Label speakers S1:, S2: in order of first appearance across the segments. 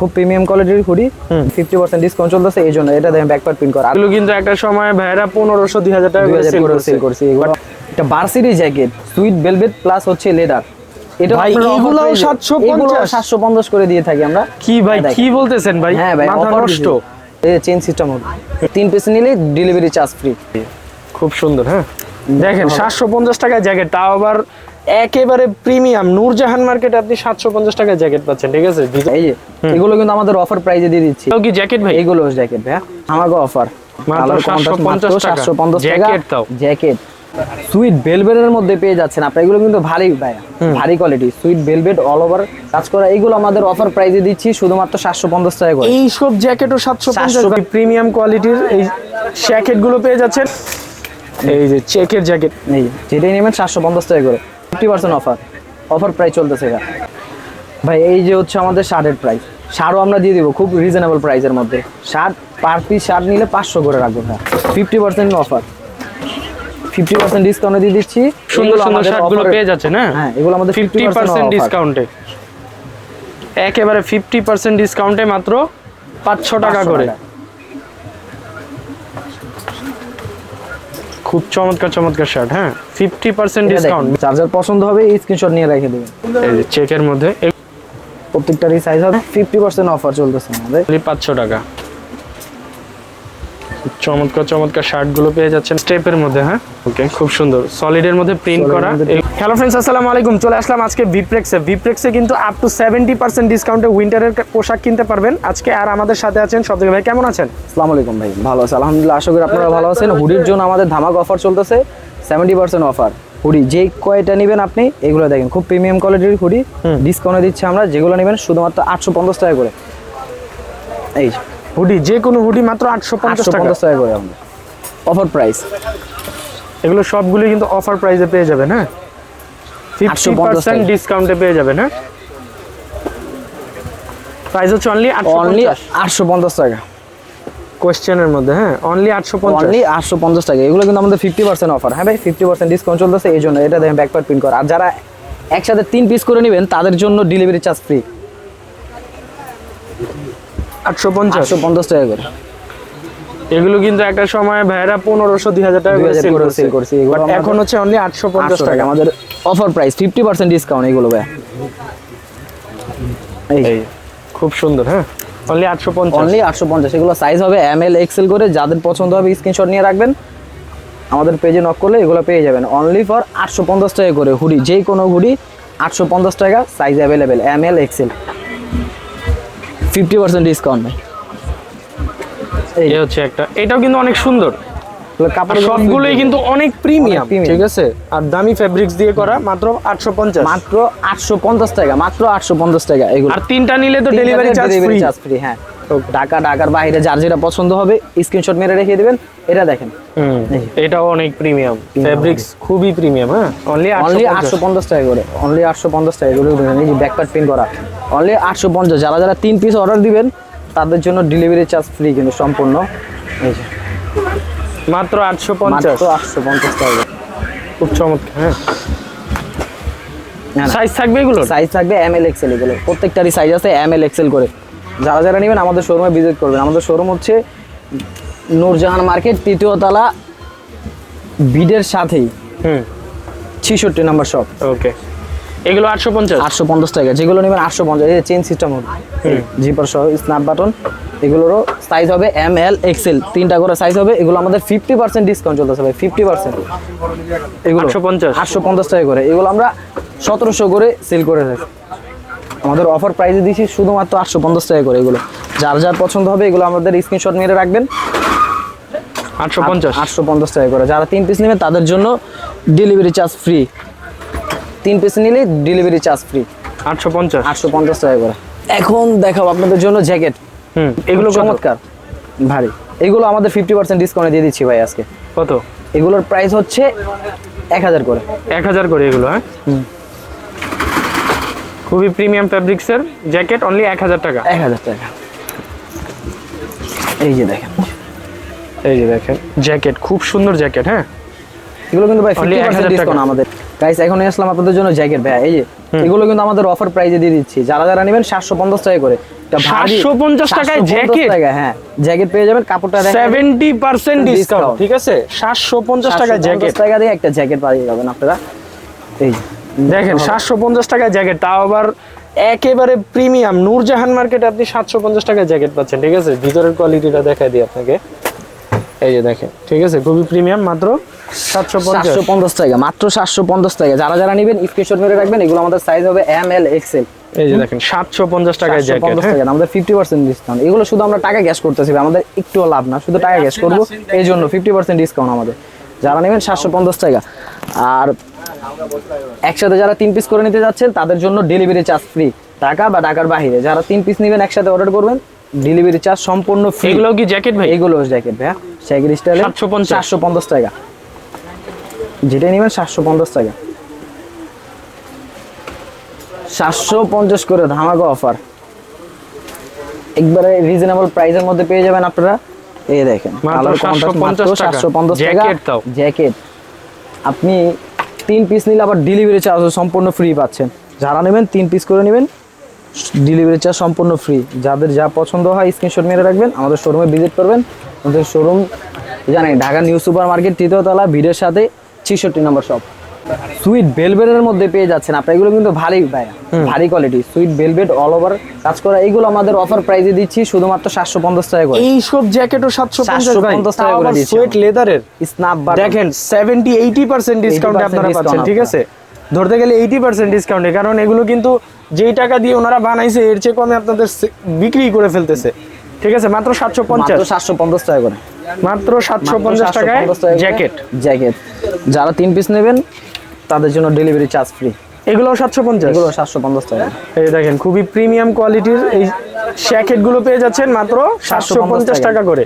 S1: খুব প্রিমিয়াম কোয়ালিটির hoodie fifty percent discount চলতেছে এই জন্য এটা দেখেন ব্যাকপার্ট প্রিন্ট করা।
S2: এগুলো কিন্তু একটা সময় ভাইরা পনেরোশো দুই হাজার টাকা সেল
S1: করে
S2: করছে।
S1: একটা বার্সিডি জ্যাকেট সুইট ভেলভেট প্লাস হচ্ছে লেদার এটা
S2: ভাই, এগুলাও 750
S1: সাতশো পঞ্চাশ। করে দিয়ে থাকি আমরা।
S2: কি ভাই
S1: দেখেন।
S2: কি বলতেছেন ভাই?
S1: হ্যাঁ ভাই
S2: মাথা নষ্ট।
S1: এই চেন সিস্টেম হবে তিন পিস নিলে ডেলিভারি চার্জ ফ্রি
S2: খুব সুন্দর হ্যাঁ? দেখেন সাতশো পঞ্চাশ টাকায় জ্যাকেট তাও আবার একেবারে প্রিমিয়াম। নূরজাহান মার্কেটে আপনি সাতশো পঞ্চাশ টাকায় জ্যাকেট পাচ্ছেন ঠিক আছে?
S1: এই যে এগুলো কিন্তু আমাদের অফার প্রাইজে দিয়ে দিচ্ছি।
S2: এটাও কি জ্যাকেট ভাই?
S1: এইগুলো জ্যাকেট ভাই আমাকে অফার
S2: মাত্র 750 টাকা।
S1: সাতশো পঞ্চাশ টাকা।
S2: জ্যাকেট তাও।
S1: জ্যাকেট সুইট ভেলভেটের মধ্যে পেয়ে যাচ্ছেন আপনার। এগুলো কিন্তু ভারী ভাই ভারী quality sweet velvet all over কাজ করা এইগুলো আমাদের অফার প্রাইজে দিচ্ছি শুধুমাত্র সাতশো পঞ্চাশ টাকা করে।
S2: এই সব জ্যাকেটও সাতশো পঞ্চাশ
S1: 750
S2: প্রিমিয়াম কোয়ালিটির এই জ্যাকেটগুলো পেয়ে যাচ্ছেন। এই যে। চেকের জ্যাকেট
S1: এই যেটাই নেবেন সাতশো পঞ্চাশ টাকা করে। Fifty percent offer offer price চলতেছে এটা ভাই এই যে হচ্ছে আমাদের শার্টের প্রাইস শার্টও আমরা দিয়ে দিব খুব রিজনেবল প্রাইসের মধ্যে। শার্ট পার পিস শার্ট নিলে পাঁচশো করে রাখব হ্যাঁ fifty percent offer fifty percent ডিসকাউন্টে দিয়ে দিচ্ছি।
S2: সুন্দর সুন্দর
S1: আমাদের
S2: শার্টগুলো
S1: offer-
S2: পেয়ে যাচ্ছেন হ্যাঁ?
S1: হ্যাঁ এগুলো আমাদের
S2: ফিফটি পার্সেন্ট ডিসকাউন্টে একেবারে ফিফটি পার্সেন্ট ডিসকাউন্টে মাত্র পাঁচশো টাকা করে। খুব চমৎকার চমৎকার শার্ট হ্যাঁ? ফিফটি পার্সেন্ট ডিসকাউন্ট
S1: চার্জার পছন্দ হবে স্ক্রিনশট নিয়ে রেখে দেবেন।
S2: এই যে চেকের মধ্যে
S1: প্রত্যেকটারই সাইজ হবে ফিফটি পার্সেন্ট অফার চলতেছে আমাদের।
S2: পাঁচশো টাকা। চমৎকার চমৎকার শার্টগুলো পেয়ে যাচ্ছেন স্টেপের মধ্যে হ্যাঁ? ওকে খুব সুন্দর। সলিডের মধ্যে প্রিন্ট করা। হ্যালো ফ্রেন্ডস আসসালামু আলাইকুম। চলে আসলাম আজকে ভিপ্রেক্সে ভিপ্রেক্সে কিন্তু আপ টু সেভেন্টি পার্সেন্ট ডিসকাউন্টে উইন্টারের পোশাক কিনতে পারবেন। আজকে আর আমাদের সাথে আছেন সব ভাই কেমন আছেন?
S1: আসসালামু আলাইকুম ভাই ভালো আছে। আলহামদুলিল্লাহ আশা করি আপনারা ভালো আছেন। হুডির জন্য আমাদের ধামাক অফার চলতেছে। সেভেন্টি পার্সেন্ট অফার হুডি যে কয়টা নেবেন আপনি এগুলো দেখেন। খুব প্রিমিয়াম কোয়ালিটির হুডি। ডিসকাউন্টে দিচ্ছি আমরা যেগুলো নেবেন শুধুমাত্র আটশো পঞ্চাশ টাকা করে। এই
S2: হুডি যে কোনো হুডি মাত্র আটশো পঞ্চাশ টাকা।
S1: করে অফার প্রাইস
S2: এগুলো সবগুলো কিন্তু অফার প্রাইসে পেয়ে যাবেন হ্যাঁ? ফিফটি পার্সেন্ট ডিসকাউন্টে পেয়ে যাবেন হ্যাঁ? প্রাইস হচ্ছে অনলি
S1: অনলি
S2: আটশো
S1: পঞ্চাশ টাকা।
S2: কোয়েশ্চেনের মধ্যে হ্যাঁ? অনলি আটশো পঞ্চাশ।
S1: অনলি আটশো পঞ্চাশ টাকা। এগুলো কিন্তু আমাদের ফিফটি পার্সেন্ট অফার হ্যাঁ ভাই ফিফটি পার্সেন্ট ডিসকাউন্ট চলতেছে এই জন্য এটা দেখেন ব্যাকপার্ট প্রিন্ট করা। আর যারা একসাথে তিন পিস করে নেবেন তাদের জন্য ডেলিভারি চার্জ ফ্রি
S2: আটশো পঞ্চাশ।
S1: পঞ্চাশ টাকা করে।
S2: এগুলো কিন্তু একটা সময় ভাইরা পনেরোশো দুই হাজার টাকা করে সেল
S1: করে
S2: করছে। এখন হচ্ছে অনলি আটশো পঞ্চাশ টাকা।
S1: আমাদের offer price fifty percent discount এগুলো ভাই এই
S2: খুব সুন্দর হ্যাঁ? অনলি আটশো পঞ্চাশ।
S1: অনলি আটশো পঞ্চাশ। এগুলো সাইজ হবে এম এল এক্সেল করে যাদের পছন্দ হবে স্ক্রিনশট নিয়ে রাখবেন। আমাদের পেজে নক করলে এগুলো পেয়ে যাবেন। অনলি ফর আটশো পঞ্চাশ টাকা করে হুডি। যেই কোনো হুডি আটশো পঞ্চাশ টাকা size available M L XL fifty percent discount ভাই। এই
S2: হচ্ছে একটা। এটাও কিন্তু অনেক সুন্দর। সবগুলোই কিন্তু অনেক প্রিমিয়াম ঠিক আছে? আর দামি ফেব্রিক্স দিয়ে করা মাত্র আটশো পঞ্চাশ।
S1: মাত্র আটশো পঞ্চাশ টাকা মাত্র আটশো পঞ্চাশ টাকা এগুলো।
S2: আর তিনটা নিলে তো ডেলিভারি চার্জ ফ্রি
S1: চার্জ হ্যাঁ ঢাকা ঢাকার বাইরে যার যেটা পছন্দ হবে স্ক্রিনশট মেরে রেখে দিবেন। এটা দেখেন।
S2: এটাও অনেক প্রিমিয়াম ফেব্রিক্স খুবই প্রিমিয়াম হ্যাঁ? অনলি
S1: অনলি আটশো পঞ্চাশ। টাকা করে অনলি আটশো পঞ্চাশ টাকা করে এই যে ব্যাকপার্ট প্রিন্ট করা। অনলি আটশো পঞ্চাশ। যারা যারা তিন পিস অর্ডার দিবেন তাদের জন্য ডেলিভারি চার্জ ফ্রি কিন্তু সম্পূর্ণ। এই যে।
S2: মাত্র আটশো পঞ্চাশ।
S1: আটশো পঞ্চাশ টাকা
S2: খুব চমৎকার হ্যাঁ। সাইজ থাকবে এগুলো
S1: সাইজ থাকবে এম এল এক্সেল এগুলো। প্রত্যেকটারই সাইজ আছে এম এল এক্সেল করে। যারা যারা নেবেন আমাদের শোরুমে ভিজিট করবেন। আমাদের শোরুম হচ্ছে নূরজাহান মার্কেট তৃতীয় তলা বিডের সাথেই
S2: হুম।
S1: ছিষট্টি নম্বর শপ
S2: ওকে। এগুলো আটশো পঞ্চাশ?
S1: আটশো পঞ্চাশ টাকা। যেগুলো নেবেন আটশো পঞ্চাশ। এই চেন সিস্টেম হবে। জিপার সহ স্ন্যাপ বাটন এগুলোরও সাইজ হবে এম এল এক্সেল তিনটা করে সাইজ হবে। এগুলো আমাদের ফিফটি পার্সেন্ট ডিসকাউন্ট চলতেছে ভাই ফিফটি পার্সেন্ট এগুলো
S2: 850
S1: আটশো পঞ্চাশ টাকা করে। এগুলো আমরা সতেরোশো করে সেল করে থাকি আমাদের অফার প্রাইসে দিচ্ছি শুধুমাত্র আটশো পঞ্চাশ টাকা করে এগুলো। যার যার পছন্দ হবে এগুলো আমাদের স্ক্রিনশট মেরে রাখবেন।
S2: আটশো পঞ্চাশ?
S1: আটশো পঞ্চাশ টাকা করে। যারা তিন পিস নেবে তাদের জন্য ডেলিভারি চার্জ ফ্রি তিন পিস নিলে ডেলিভারি চার্জ ফ্রি
S2: আটশো পঞ্চাশ?
S1: আটশো পঞ্চাশ টাকা করে। এখন দেখাবো আপনাদের জন্য জ্যাকেট
S2: হুম
S1: এগুলো চমৎকার। ভারী। এগুলো আমাদের ফিফটি পার্সেন্ট ডিসকাউন্টে দিয়ে দিচ্ছি ভাই আজকে।
S2: কত?
S1: এগুলোর প্রাইস হচ্ছে এক হাজার করে।
S2: এক হাজার করে এগুলো হ্যাঁ? খুবই প্রিমিয়াম ফ্যাব্রিক্সের জ্যাকেট অনলি এক হাজার টাকা।
S1: এক হাজার টাকা। এই যে দেখেন।
S2: এই যে দেখেন। জ্যাকেট খুব সুন্দর জ্যাকেট হ্যাঁ?
S1: এগুলো কিন্তু ভাই ফিফটি পার্সেন্ট ডিসকাউন্ট আমাদের। গাইস এখন আসলাম আপনাদের জন্য জ্যাকেট ভাই। এই যে এগুলো কিন্তু আমাদের অফার প্রাইজে দিয়ে দিচ্ছি। যারা যারা নেবেন সাতশো পঞ্চাশ টাকা করে। সাতশো
S2: পঞ্চাশ টাকায়
S1: 750
S2: jacket?
S1: টাকা, হ্যাঁ। জ্যাকেট পেয়ে যাবেন কাপড়টা
S2: সেভেন্টি পার্সেন্ট ডিসকাউন্ট ঠিক আছে? সাতশো পঞ্চাশ টাকায় জ্যাকেট
S1: টাকা দিয়ে একটা জ্যাকেট পাঠিয়ে যাবেন আপনারা। এই যে।
S2: দেখেন সাতশো পঞ্চাশ টাকায় জ্যাকেট তাও আবার একেবারে প্রিমিয়াম। নূরজাহান মার্কেটে আপনি সাতশো পঞ্চাশ টাকায় জ্যাকেট পাচ্ছেন ঠিক আছে? ভিতরের কোয়ালিটিটা দেখাই দিই আপনাকে। এই যে দেখেন ঠিক আছে? খুবই প্রিমিয়াম মাত্র সাতশো পঞ্চাশ।
S1: সাতশো পঞ্চাশ টাকা মাত্র সাতশো পঞ্চাশ টাকা। যারা যারা নেবেন স্ক্রিনশট মেরে রাখবেন এগুলো আমাদের সাইজ হবে এম এল এক্সেল
S2: এই যে দেখেন সাতশো পঞ্চাশ টাকায় জ্যাকেট
S1: পঞ্চাশ টাকা আমাদের ফিফটি পার্সেন্ট ডিসকাউন্ট এগুলো শুধু আমরা টাকা ক্যাশ করতেছি আমাদের একটুও লাভ না শুধু টাকা ক্যাশ করব। এই জন্য ফিফটি পার্সেন্ট ডিসকাউন্ট আমাদের। যারা নেবেন সাতশো পঞ্চাশ টাকা। আর একসাথে যারা তিন পিস করে নিতে যাচ্ছেন তাদের জন্য ডেলিভারি চার্জ ফ্রি টাকা বা ঢাকার বাইরে যারা তিন পিস নেবেন একসাথে অর্ডার করবেন ডেলিভারি চার্জ সম্পূর্ণ ফ্রি
S2: এগুলো কি জ্যাকেট ভাই?
S1: এগুলো জ্যাকেট ভাইয়া। জ্যাকেট স্টাইলে
S2: 750
S1: সাতশো পঞ্চাশ। টাকা। যেটা নেবেন সাতশো পঞ্চাশ টাকা। সাতশো পঞ্চাশ করে ধামাকা অফার একবারে রিজনেবল প্রাইসের মধ্যে পেয়ে যাবেন আপনারা। এই দেখেন
S2: মাত্র 750 টাকা।
S1: সাতশো পঞ্চাশ টাকা।
S2: জ্যাকেট তাও।
S1: জ্যাকেট আপনি তিন পিস নিলে আবার ডেলিভারি চার্জ সম্পূর্ণ ফ্রি পাচ্ছেন। যারা নেবেন, তিন পিস করে নেবেন ডেলিভারি চার্জ সম্পূর্ণ ফ্রি যাদের যা পছন্দ হয় স্ক্রিনশট মেরে রাখবেন, আমাদের শোরুমে ভিজিট করবেন। আমাদের শোরুম জানেন, ঢাকা নিউ সুপার মার্কেট তৃতীয়তলা ভিড়ের সাথে ছিষট্টি নম্বর শপ সুইট ভেলভেটের মধ্যে পেয়ে যাচ্ছেন। আপনার এগুলো কিন্তু ভারী ভাই ভারী quality suede velvet all over কাজ করা এইগুলো আমাদের অফার প্রাইজে দিচ্ছি শুধুমাত্র সাতশো পঞ্চাশ টাকা করে।
S2: এই সব জ্যাকেটও সাতশো পঞ্চাশ
S1: 750 টাকা করে দিচ্ছি
S2: সোয়েট লেদারের
S1: স্ন্যাপ
S2: দেখেন সেভেন্টি এইটি পার্সেন্ট ডিসকাউন্টে
S1: 80%
S2: আপনারা পাচ্ছেন ঠিক আছে? ধরতে গেলে এইটি পার্সেন্ট ডিসকাউন্টে কারণ এগুলো কিন্তু যেই টাকা দিয়ে ওনারা বানাইছে এর চেয়ে কমে আপনাদের বিক্রি করে ফেলতেছে। ঠিক আছে? মাত্র সাতশো পঞ্চাশ।
S1: মাত্র সাতশো পঞ্চাশ টাকা করে।
S2: মাত্র সাতশো পঞ্চাশ টাকায় জ্যাকেট
S1: জ্যাকেট যারা তিন পিস নেবেন তাদের জন্য ডেলিভারি চার্জ ফ্রি
S2: এগুলো সাতশো পঞ্চাশ?
S1: এগুলো সাতশো পঞ্চাশ টাকা।
S2: এই দেখেন খুবই প্রিমিয়াম কোয়ালিটির এই জ্যাকেটগুলো পেয়ে যাচ্ছেন মাত্র সাতশো পঞ্চাশ টাকা। করে।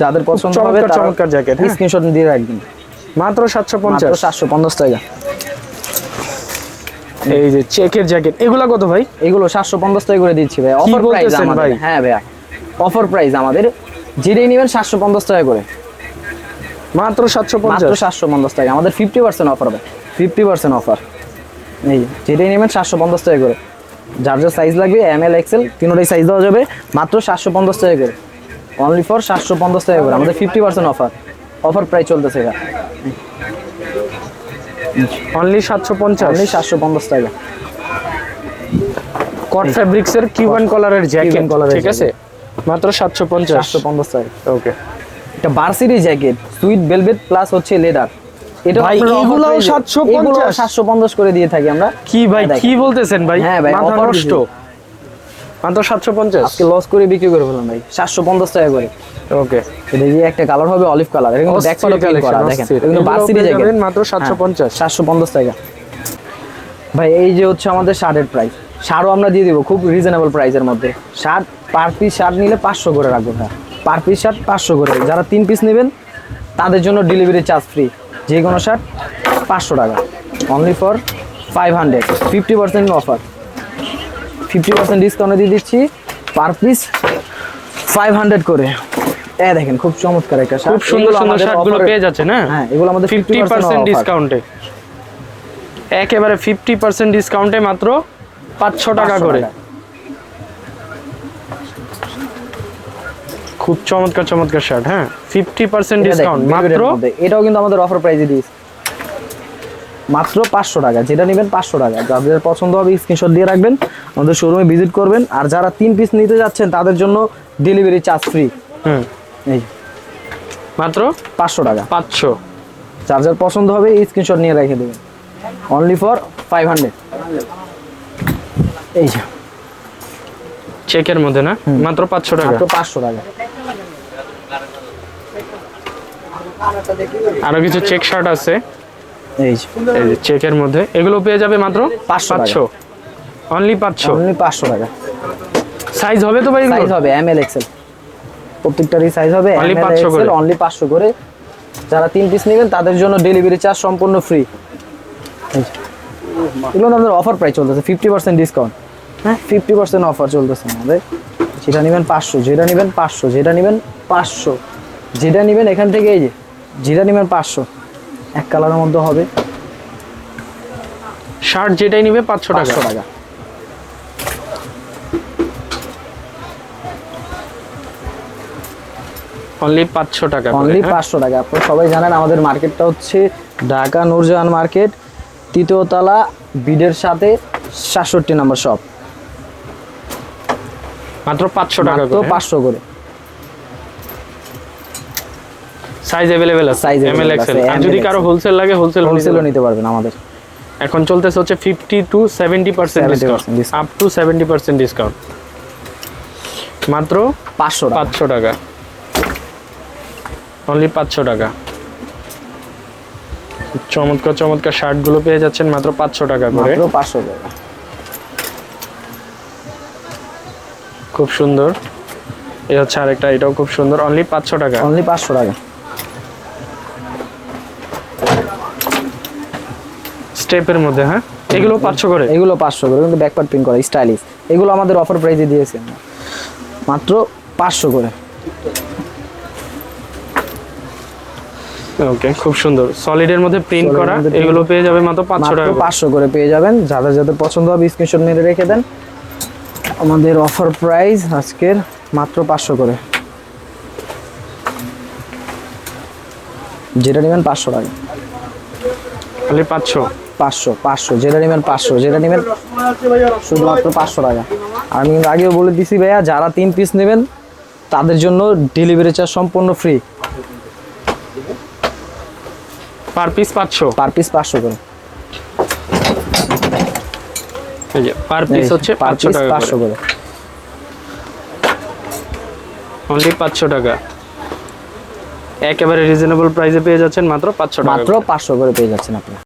S1: যাদের পছন্দ হবে
S2: চমৎকার হ্যাঁ।
S1: স্ক্রিনশট দিয়ে রাখবেন।
S2: মাত্র সাতশো পঞ্চাশ।
S1: সাতশো পঞ্চাশ টাকা।
S2: এই যে চেকের জ্যাকেট এগুলো কত ভাই?
S1: এগুলো সাতশো পঞ্চাশ টাকা করে দিচ্ছি ভাই। অফার প্রাইস
S2: ভাই?
S1: হ্যাঁ ভাইয়া। অফার প্রাইস আমাদের। যেটাই নেবেন সাতশো পঞ্চাশ টাকা করে।
S2: মাত্র সাতশো পঞ্চাশ।
S1: সাতশো পঞ্চাশ টাকা। আমাদের ফিফটি পার্সেন্ট অফার ভাই ফিফটি পার্সেন্ট অফার। এই যেটাই নেবেন সাতশো পঞ্চাশ টাকা করে। যার যার সাইজ লাগবে এম এল এক্সেল তিনোটাই সাইজ দেওয়া যাবে মাত্র সাতশো পঞ্চাশ টাকা করে। অনলি ফর সাতশো পঞ্চাশ টাকা করে। আমাদের ফিফটি পার্সেন্ট অফার। অফার প্রায় চলতেছে এটা।
S2: অনলি সাতশো পঞ্চাশ?
S1: অনলি সাতশো পঞ্চাশ টাকা।
S2: কট ফ্যাব্রিক্স এর কিউবান কলারের জ্যাকেট
S1: এর
S2: ঠিক আছে? মাত্র সাতশো পঞ্চাশ।
S1: সাতশো পঞ্চাশ টাকা।
S2: ওকে
S1: এটা varsity jacket suede velvet plus হচ্ছে লেদার এটা
S2: ভাই, এগুলাও 750
S1: সাতশো পঞ্চাশ। করে দিয়ে থাকি আমরা।
S2: কি ভাই কি বলতেছেন ভাই?
S1: হ্যাঁ ভাই,
S2: মাথা নষ্ট। মাত্র সাতশো পঞ্চাশ।
S1: আজকে লস করে বিক্রি করে ফেললাম ভাই। সাতশো পঞ্চাশ টাকা করে।
S2: ওকে
S1: এটা যে একটা কালার হবে অলিভ কালার এটা কিন্তু ব্যাক দেখেন। এটা কিন্তু বার্সিটি জ্যাকেট
S2: মাত্র সাতশো পঞ্চাশ।
S1: সাতশো পঞ্চাশ টাকা। ভাই এই যে হচ্ছে আমাদের শার্টের প্রাইস শার্টও আমরা দিয়ে দিব খুব রিজনেবল প্রাইসের মধ্যে। শার্ট পার পিস শার্ট নিলে পাঁচশো করে রাখব হ্যাঁ পার পিস শার্ট পাঁচশো করে। যারা তিন পিস নেবেন তাদের জন্য ডেলিভারি চার্জ ফ্রি যে কোনো শার্ট পাঁচশো টাকা। Only for five hundred fifty percent offer fifty percent ডিসকাউন্টে দিয়ে দিচ্ছি পার পিস ফাইভ হান্ড্রেড করে। এ দেখেন খুব চমৎকার একটা শার্ট
S2: খুব সুন্দর সুন্দর
S1: আমাদের
S2: শার্টগুলো
S1: offer-
S2: পেয়ে যাচ্ছে না
S1: হ্যাঁ এগুলো আমাদের
S2: ফিফটি পার্সেন্ট। ডিসকাউন্টে একেবারে ফিফটি পার্সেন্ট ডিসকাউন্টে মাত্র পাঁচশো টাকা করে। খুব চমৎকার চমৎকার শার্ট হ্যাঁ? ফিফটি পার্সেন্ট ডিসকাউন্ট মাত্র
S1: এটাও কিন্তু আমাদের অফার প্রাইসে দিয়েছে। মাত্র পাঁচশো টাকা যেটা নেবেন পাঁচশো টাকা। যাদের পছন্দ হবে স্ক্রিনশট দিয়ে রাখবেন আমাদের শোরুমে ভিজিট করবেন। আর যারা তিন পিস নিতে যাচ্ছেন তাদের জন্য ডেলিভারি চার্জ ফ্রি
S2: হুম।
S1: এই
S2: মাত্র
S1: পাঁচশো টাকা।
S2: পাঁচশো।
S1: যার পছন্দ হবে স্ক্রিনশট নিয়ে রেখে দেবেন। অনলি ফর ফাইভ হান্ড্রেড এই যে।
S2: চেকের মধ্যে না? মাত্র পাঁচশো টাকা।
S1: মাত্র পাঁচশো টাকা।
S2: আরও কিছু চেক শার্ট আছে।
S1: এই যে।
S2: চেকের মধ্যে। এগুলো পেয়ে যাবে মাত্র
S1: 500 টাকা।
S2: পাঁচশো। অনলি পাঁচশো।
S1: অনলি পাঁচশো টাকা।
S2: সাইজ হবে তো ভাই
S1: সাইজ হবে এম এল এক্সেল প্রত্যেকটারই সাইজ হবে এল
S2: 500 করে।
S1: অনলি পাঁচশো করে। যারা তিন পিস নেবেন তাদের জন্য ডেলিভারি চার্জ সম্পূর্ণ ফ্রি এগুলো আমাদের অফার প্রাইস চলতেছে ফিফটি পার্সেন্ট ডিসকাউন্ট হ্যাঁ ফিফটি পার্সেন্ট অফার চলতেছে আমাদের। যেটা নেবেন পাঁচশো যেটা নেবেন পাঁচশো যেটা নেবেন পাঁচশো। যেটা নেবেন এখান থেকে এই যে যেটা নেবেন পাঁচশো। এক কালারের মধ্যে হবে।
S2: শার্ট যেটাই নিবে পাঁচশো টাকা।
S1: টাকা।
S2: অনলি পাঁচশো টাকা
S1: অনলি
S2: হ্যাঁ?
S1: পাঁচশো টাকা। আপনারা সবাই জানেন আমাদের মার্কেটটা হচ্ছে ঢাকা নূরজাহান মার্কেট তৃতীয়তলা বিডের সাথে সাতষট্টি নাম্বার শপ।
S2: মাত্র পাঁচশো টাকা
S1: মাত্র পাঁচশো করে।
S2: সাইজ अवेलेबल আছে
S1: Size
S2: M L
S1: available
S2: XL
S1: আছে,
S2: আর যদি
S1: ML
S2: কারো হোলসেল লাগে হোলসেল
S1: হোলসেলও নিতে পারবেন আমাদের
S2: এখন চলতেছে হচ্ছে fifty to seventy percent
S1: 70%
S2: discount
S1: discount।
S2: Up to seventy percent discount মাত্র
S1: পাঁচশো টাকা
S2: পাঁচশো টাকা অনলি পাঁচশো টাকা চমৎকার চমৎকার শার্ট গুলো পেয়ে যাচ্ছেন মাত্র পাঁচশো টাকা করে
S1: মাত্র পাঁচশো টাকা
S2: খুব সুন্দর এই হচ্ছে আরেকটা এটাও খুব সুন্দর অনলি পাঁচশো টাকা
S1: অনলি পাঁচশো টাকা
S2: স্টেপের মধ্যে হ্যাঁ? এগুলো পাঁচশো করে?
S1: এগুলো পাঁচশো করে কিন্তু ব্যাকপার্ট প্রিন্ট করা স্টাইলিশ এগুলো আমাদের অফার প্রাইসে দিয়েছি আমরা। মাত্র পাঁচশো করে।
S2: ওকে খুব সুন্দর। সলিডের মধ্যে প্রিন্ট করা এগুলো পেয়ে যাবে মাত্র পাঁচশো
S1: মাত্র
S2: টাকা করে।
S1: পাঁচশো করে পেয়ে যাবেন। যাদের যাদের পছন্দ হবে স্ক্রিনশট মেরে রেখে দেন। আমাদের অফার প্রাইস আজকের মাত্র পাঁচশো করে। যেটা নেবেন পাঁচশো টাকা।
S2: অনলি পাঁচশো।
S1: পাঁচশো পাঁচশো। যেটা নেবেন পাঁচশো যেটা নেবেন শুধুমাত্র পাঁচশো টাকা। আমি আগেও বলে দিছি ভাইয়া যারা তিন পিস নেবেন তাদের জন্য ডেলিভারি চার্জ সম্পূর্ণ ফ্রি
S2: পার পিস পাঁচশো?
S1: পার পিস পাঁচশো করে।
S2: পার পিস হচ্ছে পাঁচশো টাকা
S1: পাঁচশো করে।
S2: অনলি পাঁচশো টাকা। একেবারে রিজনেবল প্রাইসে পেয়ে যাচ্ছেন মাত্র পাঁচশো টাকা
S1: মাত্র পাঁচশো করে পেয়ে যাচ্ছেন আপনি।